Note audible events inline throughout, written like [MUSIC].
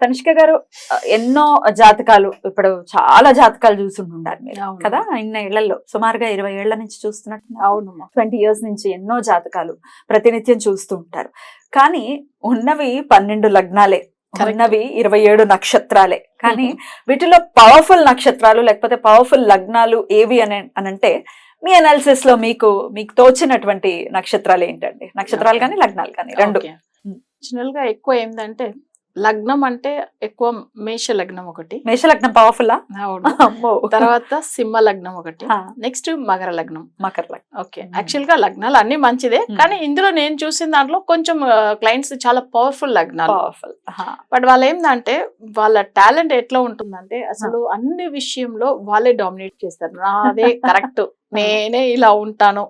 తనిష్క గారు ఎన్నో జాతకాలు ఇప్పుడు చాలా జాతకాలు చూస్తుంటున్నారు మీరు అవును. కదా? ఇన్న ఇళ్ళలో సుమారుగా ఇరవై ఏళ్ళ నుంచి చూస్తున్నట్టు అవునమ్మా. ట్వంటీ ఇయర్స్ నుంచి ఎన్నో జాతకాలు ప్రతినిత్యం చూస్తూ ఉంటారు కానీ ఉన్నవి పన్నెండు లగ్నాలే. ఉన్నవి ఇరవై ఏడు నక్షత్రాలే. కానీ వీటిలో పవర్ఫుల్ నక్షత్రాలు లేకపోతే పవర్ఫుల్ లగ్నాలు ఏవి అని అనంటే మీ అనాలిసిస్లో మీకు మీకు తోచినటువంటి నక్షత్రాలు ఏంటండి? నక్షత్రాలు కానీ లగ్నాలు కానీ రెండు. జనరల్గా ఎక్కువ ఏంటంటే లగ్నం అంటే ఎక్కువ మేష లగ్నం ఒకటి. మేష లగ్నం పవర్ఫుల్ తర్వాత సింహ లగ్నం ఒకటి. నెక్స్ట్ మకర లగ్నం. మకర లగ్నం. ఓకే. Hmm. యాక్చువల్గా లగ్నాలు అన్ని మంచిదే. Hmm. కానీ ఇందులో నేను చూసిన దాంట్లో కొంచెం క్లయింట్స్ చాలా పవర్ఫుల్ లగ్నాలు. పవర్ఫుల్. బట్ వాళ్ళు ఏంటంటే వాళ్ళ టాలెంట్ ఎట్లా ఉంటుందంటే అసలు అన్ని విషయంలో వాళ్ళే డామినేట్ చేస్తారు. నాదే [LAUGHS] కరెక్ట్. నేనే ఇలా ఉంటాను.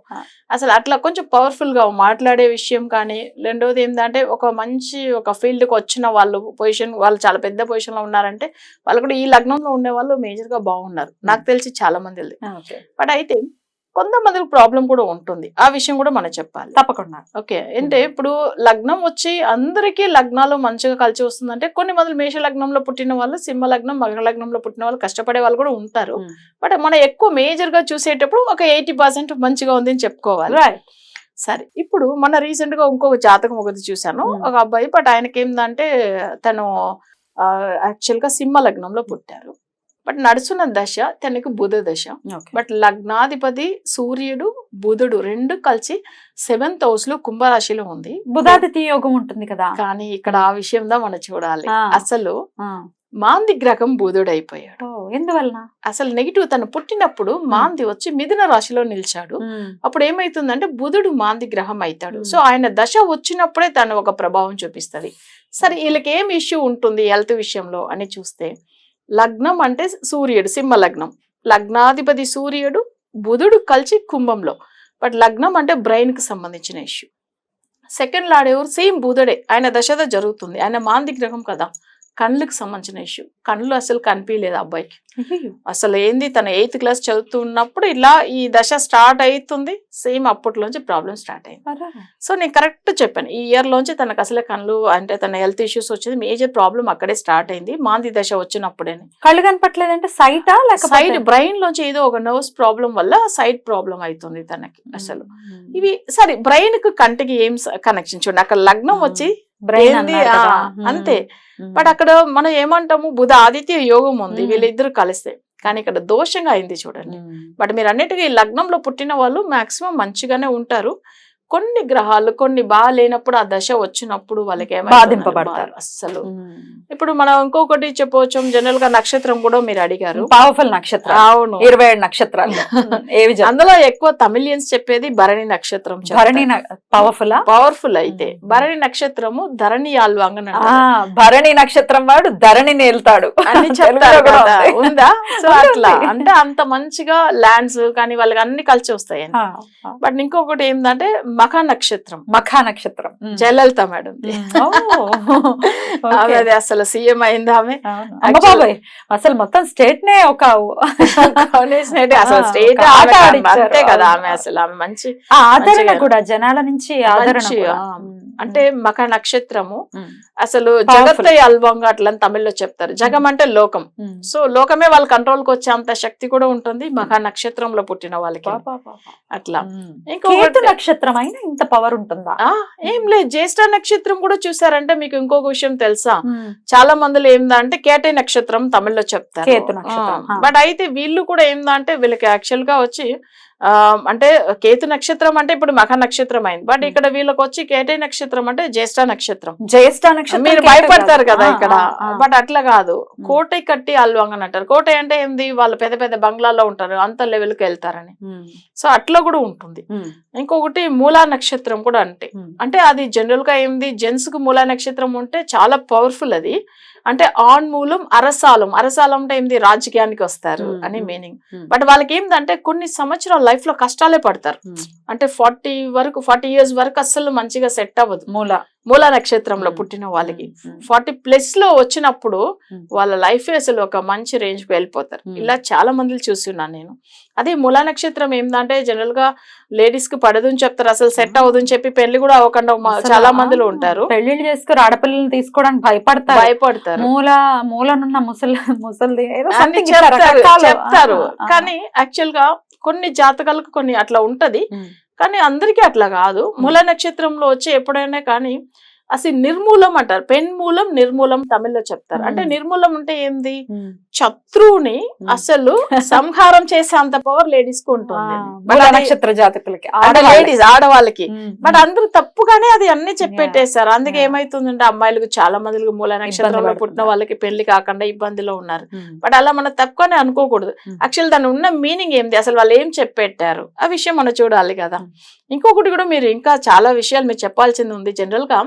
అసలు అట్లా కొంచెం పవర్ఫుల్గా మాట్లాడే విషయం కానీ రెండోది ఏంటంటే ఒక మంచి ఒక ఫీల్డ్కి వచ్చిన వాళ్ళు పొజిషన్ వాళ్ళు చాలా పెద్ద పొజిషన్లో ఉన్నారంటే వాళ్ళు కూడా ఈ లగ్నంలో ఉండే వాళ్ళు మేజర్గా బాగున్నారు. నాకు తెలిసి చాలా మంది బట్ అయితే కొంతమందికి ప్రాబ్లం కూడా ఉంటుంది. ఆ విషయం కూడా మనం చెప్పాలి. తప్పకుండా. ఓకే అంటే ఇప్పుడు లగ్నం వచ్చి అందరికీ లగ్నాలు మంచిగా కలిసి వస్తుందంటే కొన్ని మంది మేష లగ్నంలో పుట్టిన వాళ్ళు సింహ లగ్నం మకర లగ్నంలో పుట్టిన వాళ్ళు కష్టపడే వాళ్ళు కూడా ఉంటారు. బట్ మనం ఎక్కువ మేజర్గా చూసేటప్పుడు ఒక ఎయిటీ పర్సెంట్ మంచిగా ఉంది అని చెప్పుకోవాలి సరే. ఇప్పుడు మన రీసెంట్గా ఇంకొక జాతకం ఒకటి చూశాను. Mm. ఒక అబ్బాయి బట్ ఆయనకి ఏంటంటే తను యాక్చువల్గా సింహ లగ్నంలో పుట్టారు. బట్ నడుస్తున్న దశ తనకి బుధ దశ. బట్ లగ్నాధిపతి సూర్యుడు బుధుడు రెండు కలిసి సెవెంత్ హౌస్లో కుంభరాశిలో ఉంది. బుధాదిత్య యోగం ఉంటుంది కదా. కానీ ఇక్కడ ఆ విషయం దా మనం చూడాలి. అసలు. మాంది గ్రహం బుధుడు అయిపోయాడు ఎందువలన? అసలు నెగిటివ్ తను పుట్టినప్పుడు మాంది వచ్చి మిథున రాశిలో నిలిచాడు. అప్పుడు ఏమైతుందంటే బుధుడు మాంది గ్రహం అవుతాడు. సో ఆయన దశ వచ్చినప్పుడే తను ఒక ప్రభావం చూపిస్తది. సరే వీళ్ళకి ఏం ఇష్యూ ఉంటుంది హెల్త్ విషయంలో అని చూస్తే లగ్నం అంటే సూర్యుడు సింహ లగ్నం లగ్నాధిపతి సూర్యుడు బుధుడు కలిసి కుంభంలో. బట్ లగ్నం అంటే బ్రెయిన్కి సంబంధించిన ఇష్యూ. సెకండ్ లాడేవారు? సేమ్ బుధుడే. ఆయన దశద జరుగుతుంది. ఆయన మాంది గ్రహం కదా. కళ్ళకి సంబంధించిన ఇష్యూ కళ్ళు అసలు కనిపించలేదు అబ్బాయికి. అసలు ఏంది? తన ఎయిత్ క్లాస్ చదువుతున్నప్పుడు ఇలా ఈ దశ స్టార్ట్ అవుతుంది సేమ్ అప్పట్లోంచి ప్రాబ్లం స్టార్ట్ అయింది. సో నేను కరెక్ట్ చెప్పాను. ఈ ఇయర్ లోంచి తనకు అసలే కళ్ళు అంటే తన హెల్త్ ఇష్యూస్ వచ్చింది. మేజర్ ప్రాబ్లం అక్కడే స్టార్ట్ అయింది. మాంది దశ వచ్చినప్పుడే కళ్ళు కనపట్లేదంటే సైటా సైడ్ లేకపోతే? బ్రెయిన్ లోంచి ఏదో ఒక నర్వ్స్ ప్రాబ్లం వల్ల సైడ్ ప్రాబ్లం అవుతుంది తనకి అసలు. ఇవి సరే బ్రెయిన్కు కంటికి ఏం కనెక్షన్ చూడండి అక్కడ లగ్నం వచ్చి అంతే. బట్ అక్కడ మనం ఏమంటాము బుధ ఆదిత్య యోగం ఉంది. వీళ్ళిద్దరు కలిస్తే. కానీ ఇక్కడ దోషంగా అయింది చూడండి. బట్ మీరు అన్నిటికీ లగ్నంలో పుట్టిన వాళ్ళు మాక్సిమం మంచిగానే ఉంటారు. కొన్ని గ్రహాలు కొన్ని బాగా లేనప్పుడు ఆ దశ వచ్చినప్పుడు వాళ్ళకి బాధింపబడతారు. బాధ. అస్సలు. ఇప్పుడు మనం ఇంకొకటి చెప్పవచ్చు జనరల్గా నక్షత్రం కూడా మీరు అడిగారు. పవర్ఫుల్ నక్షత్రం అవును. ఇరవై ఏడు నక్షత్రాలు. [LAUGHS] ఏవి అందులో ఎక్కువ తమిళియన్స్ చెప్పేది భరణి నక్షత్రం భరణి పవర్ఫుల్ పవర్ఫుల్ అయితే. భరణి నక్షత్రము ధరణి ఆల్వాంగన్ ఆ భరణి నక్షత్రం వాడు ధరణి నేల్తాడు. తెలుగులో చెప్తారు ఉంది. సో. అట్లా. అంటే అంత మంచిగా ల్యాండ్స్ కానీ వాళ్ళకి అన్ని కలిసి వస్తాయి. బట్ ఇంకొకటి ఏంటంటే మఖా నక్షత్రం. మఖా నక్షత్రం. జయలలిత మేడం. అది అసలు సీఎం అయింది ఆమె. బాబాయ్ అసలు మొత్తం స్టేట్ నే ఒక అసలు స్టేట్. అంతే కదా ఆమె. అసలు. ఆమె మంచి ఆదరణ కూడా జనాల నుంచి ఆదరణ అంటే మఖ నక్షత్రము అసలు. జగత్త అల్వంగా అట్లా తమిళ్ళో చెప్తారు. జగం అంటే లోకం. సో లోకమే వాళ్ళ కంట్రోల్కి వచ్చే అంత శక్తి కూడా ఉంటుంది. మఖా నక్షత్రంలో పుట్టిన వాళ్ళకి. అట్లా. కేతు నక్షత్రం అయినా ఇంత పవర్ ఉంటుందా? ఏం లేదు. జ్యేష్ఠ నక్షత్రం కూడా చూసారంటే మీకు ఇంకొక విషయం తెలుసా. చాలా మందిలో ఏందంటే కేటే నక్షత్రం తమిళ్ళో చెప్తారు. బట్ అయితే వీళ్ళు కూడా ఏందంటే వీళ్ళకి యాక్చువల్గా వచ్చి అంటే కేతు నక్షత్రం అంటే ఇప్పుడు మఖ నక్షత్రం అయింది. బట్. ఇక్కడ వీళ్ళకి వచ్చి కేటే నక్షత్రం అంటే జ్యేష్ఠ నక్షత్రం. జ్యేష్ఠ నక్షత్రం మీరు భయపడతారు కాదు. ఇక్కడ. బట్ అట్లా కాదు. కోటై కట్టి అల్వంగన్ అంటారు. కోటై అంటే ఏంది? వాళ్ళు పెద్ద పెద్ద బంగ్లాల్లో ఉంటారు. అంత లెవెల్కి వెళ్తారని. సో అట్లా కూడా ఉంటుంది. ఇంకొకటి మూలా నక్షత్రం కూడా అంటే. అంటే అది జనరల్గా ఏంది? జెంట్స్కు మూలా నక్షత్రం ఉంటే చాలా పవర్ఫుల్ అది. అంటే ఆన్ మూలం అరసాలం. అరసాలం అంటే ఏంది? రాజకీయానికి వస్తారు అని మీనింగ్. బట్ వాళ్ళకి ఏంటంటే కొన్ని సంవత్సరాల లైఫ్లో కష్టాలే పడతారు. అంటే ఫార్టీ వరకు ఫార్టీ ఇయర్స్ వరకు అస్సలు మంచిగా సెట్ అవ్వదు. మూల. మూలా నక్షత్రంలో. పుట్టిన వాళ్ళకి. ఫార్టీ ప్లస్లో వచ్చినప్పుడు. వాళ్ళ లైఫ్ అసలు ఒక మంచి రేంజ్కి వెళ్ళిపోతారు. ఇలా చాలా మందిని చూస్తున్నాను నేను అదే మూలా నక్షత్రం ఏంటంటే జనరల్గా లేడీస్కి పడదు అని చెప్తారు అసలు సెట్. అవ్వదు అని చెప్పి పెళ్ళి కూడా అవ్వకుండా చాలా మందిలో ఉంటారు పెళ్ళిళ్ళు చేసుకుని ఆడపిల్లల్ని తీసుకోవడానికి భయపడతారు భయపడతారు మూల మూలనున్న ముసలి ముసలిది చెప్తారు. కానీ యాక్చువల్గా కొన్ని జాతకాలకు కొన్ని అట్లా ఉంటది. కానీ అందరికీ అట్లా కాదు. మూల నక్షత్రంలో వచ్చి ఎప్పుడైనా కానీ అసలు నిర్మూలం అంటారు పెన్ మూలం నిర్మూలం తమిళ్ళో చెప్తారు అంటే. నిర్మూలం అంటే ఏంది. శత్రువుని. అసలు సంహారం చేసే అంత పవర్ లేడీస్కు ఉంటుంది నక్షత్ర జాతకులకి ఆడవాళ్ళకి. లేడీస్ ఆడవాళ్ళకి ఉమ్, బట్ అందరూ తప్పుగానే అది అన్ని చెప్పెట్టేశారు అందుకే. ఏమైతుందంటే అమ్మాయిలకు చాలా మందికి మూల నక్షత్రంలో పుట్టిన. వాళ్ళకి పెళ్ళి కాకుండా ఇబ్బందిలో ఉన్నారు. బట్ అలా మనం తప్పుగానే అనుకోకూడదు. యాక్చువల్ దాని ఉన్న మీనింగ్ ఏంటి అసలు వాళ్ళు ఏం చెప్పెట్టారు ఆ విషయం మనం చూడాలి కదా. ఇంకొకటి కూడా మీరు ఇంకా చాలా విషయాలు మీరు చెప్పాల్సింది ఉంది జనరల్గా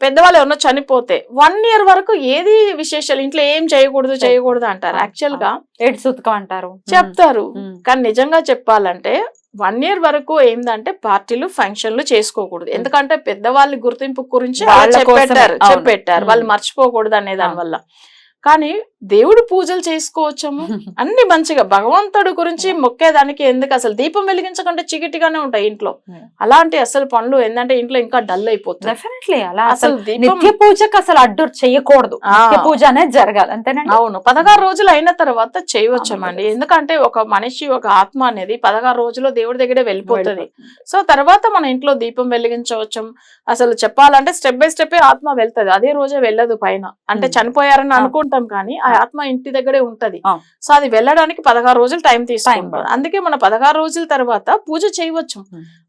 పెద్దవాళ్ళు ఎవరన్నా చనిపోతే వన్ ఇయర్ వరకు ఏది విశేషాలు? ఇంట్లో ఏం చేయకూడదు చేయకూడదు అంటారు. యాక్చువల్గా ఏడు సుతకం అంటారు. చెప్తారు. కానీ నిజంగా చెప్పాలంటే వన్ ఇయర్ వరకు ఏందంటే పార్టీలు ఫంక్షన్లు చేసుకోకూడదు. ఎందుకంటే పెద్దవాళ్ళ గుర్తింపు గురించి కోసమే, చెప్పెట్టారు. వాళ్ళు. మర్చిపోకూడదు అనే దాని. వల్ల. కానీ దేవుడు పూజలు చేసుకోవచ్చము [LAUGHS] అన్ని మంచిగా. భగవంతుడు గురించి మొక్కేదానికి ఎందుకు? అసలు దీపం వెలిగించకుండా చికిటిగానే ఉంటాయి ఇంట్లో. అలాంటి అసలు పనులు ఏంటంటే ఇంట్లో ఇంకా డల్ అయిపోతుంది డెఫినెట్లీ అలా అసలు నిత్య పూజకి అసలు అడ్డు చేయకూడదు. పూజ అనేది జరగాలి. అంతేనండి? అవును. పదహారు రోజులు అయిన తర్వాత చేయవచ్చమండి. ఎందుకంటే ఒక మనిషి ఒక ఆత్మ అనేది పదహారు రోజుల్లో దేవుడి దగ్గరే వెళ్ళిపోతుంది. సో తర్వాత మన ఇంట్లో దీపం వెలిగించవచ్చు. అసలు చెప్పాలంటే స్టెప్ బై స్టెప్ ఆత్మ వెళ్తది. అదే రోజే వెళ్ళదు పైన. అంటే Hmm. చనిపోయారని. అనుకుంటాం కానీ ఆత్మ ఇంటి దగ్గరే ఉంటది. సో అది వెళ్ళడానికి పదహారు రోజులు టైం తీసుకుంటుంది. పడుతుంది. అందుకే మన పదహారు రోజుల తర్వాత పూజ చేయవచ్చు.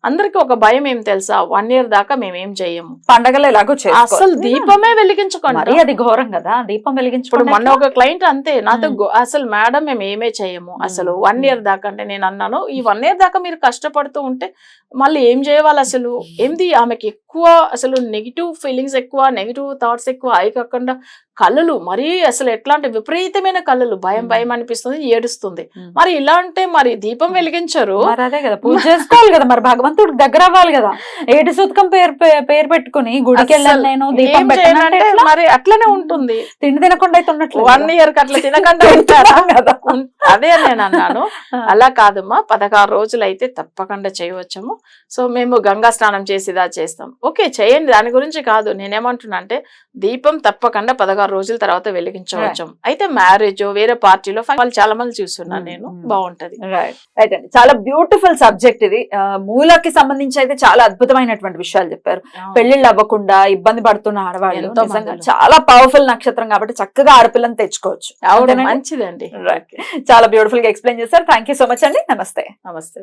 అందరికి ఒక భయం ఏం తెలుసా? వన్ ఇయర్ దాకా మేము ఏం చెయ్యము పండగలు ఎలాగో. అసలు దీపమే వెలిగించుకోండి అది ఘోరం కదా. దీపం వెలిగించుకోండి మొన్న ఒక క్లయింట్ అంతే. నాతో అసలు మేడం మేము ఏమే చేయము. అసలు వన్. ఇయర్ దాకా అంటే నేను అన్నాను ఈ వన్ ఇయర్ దాకా మీరు కష్టపడుతూ ఉంటే మళ్ళీ ఏం చేయవాలి అసలు? ఏంది ఆమెకి ఎక్కువ అసలు నెగిటివ్ ఫీలింగ్స్ ఎక్కువ నెగిటివ్ థాట్స్ ఎక్కువ అయి కాకుండా కళ్ళలు మరీ అసలు ఎట్లాంటి విపరీతమైన కళ్ళలు భయం. భయం అనిపిస్తుంది ఏడుస్తుంది. మరి ఇలా అంటే మరి దీపం వెలిగించరు. అదే కదా పూజ చేసుకోవాలి కదా మరి భగవంతుడికి దగ్గర అవ్వాలి కదా. ఏడు సూతకం పేరు పేరు పెట్టుకుని గుడికి వెళ్ళాను నేను దీపం? మరి అట్లనే ఉంటుంది. తిండి తినకుండా అయితే ఉన్నట్లు వన్ ఇయర్కి అట్లా తినకుండా ఉంటారా? కదా. ఉం- అదే నేను అన్నాను. అలా కాదమ్మా పదహారు రోజులు అయితే తప్పకుండా చేయవచ్చము. సో మేము గంగా స్నానం చేసి ఇలా చేస్తాం. ఓకే చేయండి. దాని గురించి కాదు. నేనేమంటున్నా అంటే దీపం తప్పకుండా పదహారు రోజుల తర్వాత వెలిగించవచ్చు. అయితే మ్యారేజ్ వేరే పార్టీలో వాళ్ళు చాలా మంది చూస్తున్నాను నేను. బాగుంటది. రైట్ అండి చాలా బ్యూటిఫుల్ సబ్జెక్ట్ ఇది. మూలకి సంబంధించి అయితే చాలా అద్భుతమైనటువంటి విషయాలు చెప్పారు. పెళ్ళిళ్ళు అవ్వకుండా ఇబ్బంది పడుతున్న ఆడవాళ్ళు. చాలా పవర్ఫుల్ నక్షత్రం కాబట్టి చక్కగా ఆడపిల్లని తెచ్చుకోవచ్చు. అవును? మంచిదండి. చాలా బ్యూటిఫుల్గా ఎక్స్ప్లెయిన్ చేశారు. థ్యాంక్ యూ సో మచ్ అండి. నమస్తే. నమస్తే.